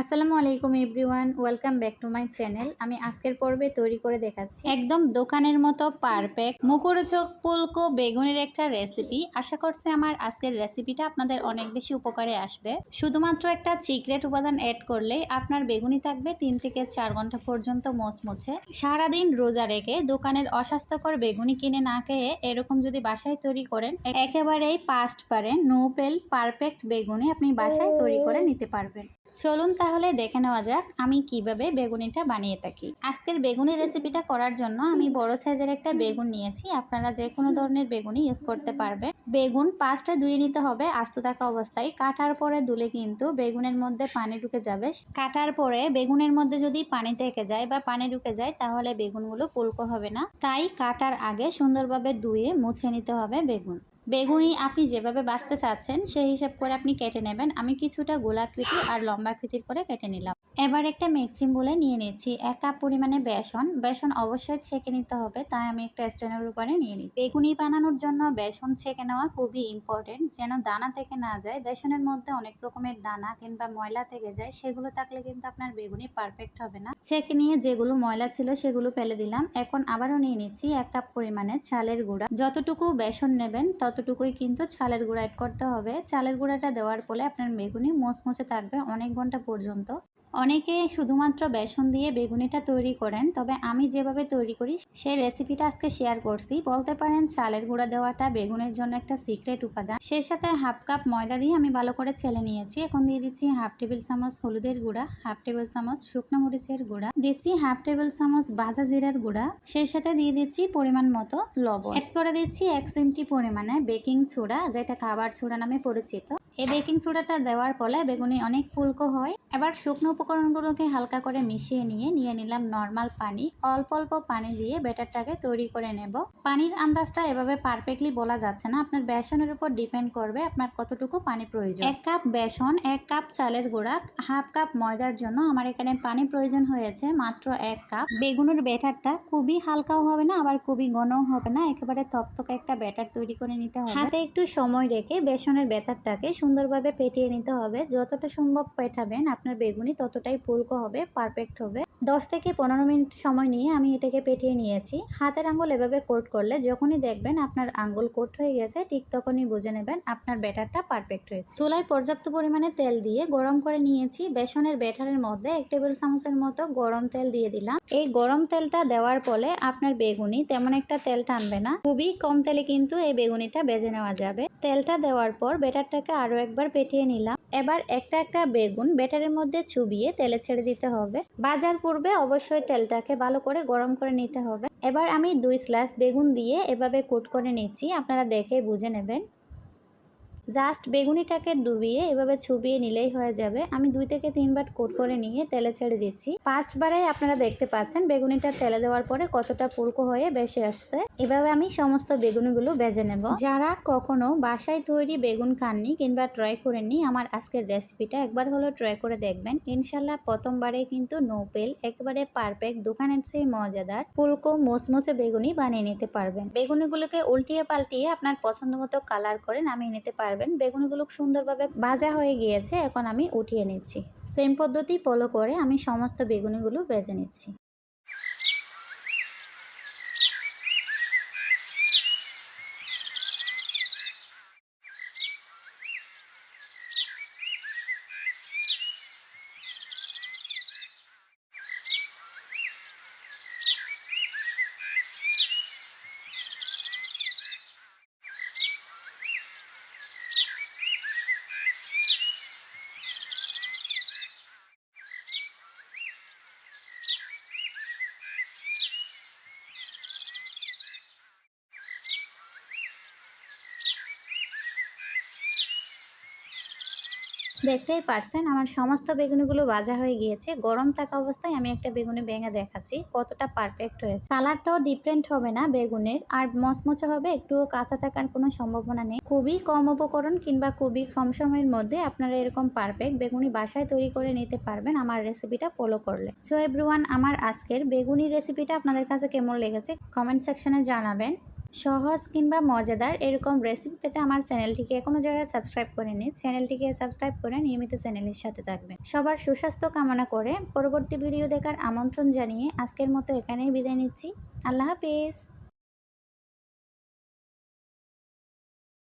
আসসালামু আলাইকুম everyone, welcome back to my channel. আমি আজকের পর্বে তৈরি করে দেখাচ্ছি একদম দোকানের মতো পারফেক্ট মুখরোচক পুলকো বেগুনের একটা রেসিপি। আশা করছি আমার আজকের রেসিপিটা আপনাদের অনেক বেশি উপকারে আসবে। শুধুমাত্র একটা সিক্রেট উপাদান অ্যাড করলেই আপনার বেগুনি থাকবে তিন থেকে চার ঘণ্টা পর্যন্ত মোচমুছে সারাদিন রোজা রেখে দোকানের অস্বাস্থ্যকর বেগুনি কিনে না খেয়ে এরকম যদি বাসায় তৈরি করেন, একেবারেই পাস্ট পারেন। নো পেল পারফেক্ট বেগুনি আপনি বাসায় তৈরি করে নিতে পারবেন। চলুন তাহলে দেখে নেওয়া যাক আমি কীভাবে বেগুনিটা বানিয়ে থাকি। আজকের বেগুনি রেসিপিটা করার জন্য আমি বড় সাইজের একটা বেগুন নিয়েছি। আপনারা যে কোনো ধরনের বেগুনি ইউজ করতে পারবেন। বেগুন পাঁচটা ধুয়ে নিতে হবে আস্ত থাকা অবস্থায়। কাটার পরে দুলে কিন্তু বেগুনের মধ্যে পানি ঢুকে যাবে। কাটার পরে বেগুনের মধ্যে যদি পানি থেকে যায় বা পানি ঢুকে যায় তাহলে বেগুনগুলো পুলকো হবে না। তাই কাটার আগে সুন্দরভাবে ধুয়ে মুছে নিতে হবে বেগুন। বেগুনি আপনি যেভাবে বাঁচতে চাচ্ছেন, সেই হিসাব করে আপনি কেটে নেবেন। আমি কিছুটা গোলাকৃতি আর লম্বাকৃতির করে কেটে নিলাম। এবার একটা মিক্সিং বলে নিয়ে নিচ্ছি এক কাপ পরিমাণে বেসন। বেসন অবশ্যই ছেঁকে নিতে হবে, তাই আমি একটা স্ট্যান্ডের উপরে নিয়ে নিচ্ছি। বেগুনি বানানোর জন্য বেসন ছেঁকে নেওয়া খুবই ইম্পর্টেন্ট যেন দানা থেকে না যায়, বেসনের মধ্যে অনেক রকমের দানা কিংবা ময়লা থেকে যায়, সেগুলো থাকলে কিন্তু আপনার বেগুনি পারফেক্ট হবে না। ছেঁকে নিয়ে যেগুলো ময়লা ছিল, সেগুলো ফেলে দিলাম। এখন আবারও নিয়ে নিচ্ছি এক কাপ পরিমাণে চালের গুঁড়া। যতটুকু বেসন নেবেন ততটুকুই কিন্তু চালের গুঁড়া অ্যাড করতে হবে। চালের গুঁড়াটা দেওয়ার ফলে আপনার বেগুনি মোচমোচে থাকবে অনেক ঘণ্টা পর্যন্ত। অনেকে শুধুমাত্র বেসন দিয়ে বেগুনিটা তৈরি করেন, তবে আমি যেভাবে তৈরি করি, সেই রেসিপিটা আজকে শেয়ার করছি। বলতে পারেন, চালের গুঁড়া দেওয়াটা বেগুনের জন্য একটা সিক্রেট উপাদান। সেই সাথে হাফ কাপ ময়দা দিয়ে আমি ভালো করে ছেলে নিয়েছি। এখন দিয়ে দিচ্ছি হাফ টেবিল চামচ হলুদের গুঁড়া হাফ টেবিল চামচ শুকনো মরিচের গুঁড়া, দিচ্ছি হাফ টেবিল চামচ ভাজা জিরার গুঁড়া, সেই সাথে দিয়ে দিচ্ছি পরিমাণ মতো লবণ। অ্যাড করে দিচ্ছি এক চিমটি পরিমাণে বেকিং সোডা যেটা খাবার সোডা নামে পরিচিত। এই বেকিং সোডাটা দেওয়ার ফলে বেগুনি অনেক ফুলকো হয়। এবার শুকনো উপকরণগুলোকে হালকা করে মিশিয়ে নিয়ে নিয়ে নিলাম নর্মাল পানি। অল্প অল্প পানি দিয়ে ব্যাটারটাকে তৈরি করে নেব। পানির আন্দাজটা এভাবে পারফেক্টলি বলা যাচ্ছে না। আপনার বেসনের উপর ডিপেন্ড করবে আপনার কতটুকু পানি প্রয়োজন। এক কাপ বেসন, এক কাপ চালের গুঁড়া, হাফ কাপ ময়দার জন্য আমার এখানে পানি প্রয়োজন হয়েছে মাত্র এক কাপ। বেগুনের ব্যাটারটা খুবই হালকাও হবে না, আবার খুবই ঘনও হবে না। একেবারে থকথকে একটা ব্যাটার তৈরি করে নিতে হবে। হাতে একটু সময় রেখে বেসনের ব্যাটারটাকে সুন্দরভাবে পেটিয়ে নিতে হবে। যতটা সম্ভব পেটাবেন, আপনার বেগুনি ততটাই ফুলকো হবে পারফেক্ট হবে। দশ থেকে পনেরো মিনিট সময় নিয়ে আমি এটাকে পেটিয়ে নিয়েছি। হাতের আঙ্গুল এভাবে কোট করলে যখনই দেখবেন আপনার আঙ্গুল কোট হয়ে গেছে, ঠিক তখনই বুঝে নেবেন আপনার ব্যাটারটা পারফেক্ট হয়েছে। চুলায় পর্যাপ্ত পরিমাণে তেল দিয়ে গরম করে নিয়েছি। বেসনের ব্যাটারের মধ্যে এক টেবিল চামচের মতো গরম তেল দিয়ে দিলাম। এই গরম তেলটা দেওয়ার ফলে আপনার বেগুনি তেমন একটা তেল টানবে না। খুবই কম তেলে কিন্তু এই বেগুনিটা বেজে নেওয়া যাবে। তেলটা দেওয়ার পর ব্যাটারটাকে আরও একবার পেটিয়ে নিলাম। এবার একটা একটা বেগুন ব্যাটারের মধ্যে চুবিয়ে তেলে ছেড়ে দিতে হবে। বাজার পূর্বে অবশ্যই তেলটাকে ভালো করে গরম করে নিতে হবে। এবার আমি দুই স্লাস বেগুন দিয়ে এভাবে কুট করে নিচ্ছি। আপনারা দেখে বুঝে নেবেন। জাস্ট বেগুনিটাকে ডুবিয়ে এভাবে ছুবিয়ে নিলেই হয়ে যাবে। আমি দুই থেকে তিনবার কোট করে নিয়ে তেলে ছেড়ে দিচ্ছি। ফার্স্ট বারেই আপনারা দেখতে পাচ্ছেন বেগুনিটা তেলে দেওয়ার পরে কতটা পুলকো হয়ে বেশি আসছে। এভাবে আমি সমস্ত বেগুনিগুলো বেজে নেব। যারা কখনো বাসায় তৈরি বেগুন খাননি কিংবা ট্রাই করেননি, আমার আজকের রেসিপিটা একবার হলো ট্রাই করে দেখবেন। ইনশাল্লাহ প্রথমবারে কিন্তু নো পেল একেবারে পারফেক্ট দোকানের সেই মজাদার ফুলকো মোসমোসে বেগুনি বানিয়ে নিতে পারবেন। বেগুনিগুলোকে উল্টিয়ে পাল্টিয়ে আপনার পছন্দ মতো কালার করে নামিয়ে নিতে পারবেন। পারবেন বেগুনগুলো সুন্দরভাবে ভাজা হয়ে গিয়েছে, এখন আমি উঠিয়ে নিচ্ছি। সেম পদ্ধতি ফলো করে আমি সমস্ত বেগুনিগুলো ভেজে নিচ্ছি। দেখতেই পারছেন, আমার সমস্ত বেগুনিগুলো ভাজা হয়ে গিয়েছে। গরম থাকা অবস্থায় আমি একটা বেগুনি ভেঙে দেখাচ্ছি, কতটা পারফেক্ট হয়েছে। কালারটাও ডিফারেন্ট হবে না বেগুনের, আর মচমচে হবে, একটুও কাঁচা থাকার কোনো সম্ভাবনা নেই। খুবই কম উপকরণ কিংবা খুবই কম সময়ের মধ্যে আপনারা এরকম পারফেক্ট বেগুনি বাসায় তৈরি করে নিতে পারবেন আমার রেসিপিটা ফলো করলে। সো এভরিওয়ান আমার আজকের বেগুনি রেসিপিটা আপনাদের কাছে কেমন লেগেছে? কমেন্ট সেকশনে জানাবেন। সহজ কিংবা মজাদার এরকম রেসিপি পেতে আমার চ্যানেলটিকে এখনও যারা সাবস্ক্রাইব করেনি, চ্যানেলটিকে সাবস্ক্রাইব করে নিয়মিত চ্যানেলের সাথে থাকবেন। সবার সুস্বাস্থ্য কামনা করে পরবর্তী ভিডিও দেখার আমন্ত্রণ জানিয়ে আজকের মতো এখানেই বিদায় নিচ্ছি। আল্লাহ হাফিজ।